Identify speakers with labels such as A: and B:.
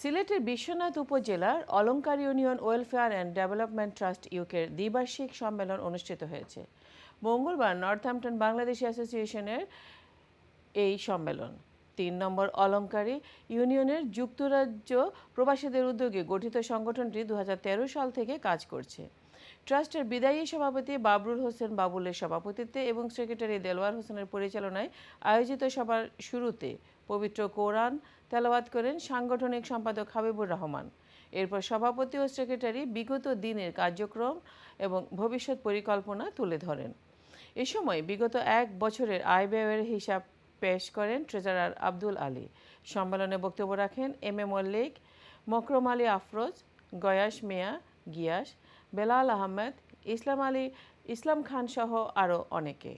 A: সিলেটের বিশ্বনাথ উপজেলার Alankar union welfare and development trust ইউকের দ্বিবার্ষিক সম্মেলন অনুষ্ঠিত হয়েছে। মঙ্গলবার নর্থহ্যাম্পটন বাংলাদেশি অ্যাসোসিয়েশনের এই সম্মেলন। তিন নম্বর অলংকারী ইউনিয়নের যুক্তরাজ্য প্রবাসীদের উদ্যোগে গঠিত সংগঠনটি দু হাজার তেরো সাল থেকে কাজ করছে। ট্রাস্টের বিদায়ী সভাপতি বাবরুল হোসেন বাবুলের সভাপতিত্বে এবং সেক্রেটারি দেলোয়ার হোসেনের পরিচালনায় আয়োজিত সভার শুরুতে পবিত্র কোরআন তেলাওয়াত করেন সাংগঠনিক সম্পাদক হাবিবুর রহমান। এরপর সভাপতি ও সেক্রেটারি বিগত দিনের কার্যক্রম এবং ভবিষ্যৎ পরিকল্পনা তুলে ধরেন। এ সময় বিগত এক বছরের আয় ব্যয়ের হিসাব পেশ করেন ট্রেজারার আব্দুল আলী। সম্মেলনে বক্তব্য রাখেন এম এ মল্লিক, মকরম আলী আফরোজ, গয়াস মিয়া গিয়াস, বেলাল আহমেদ, ইসলাম আলী, ইসলাম খান সহ আরও অনেকে।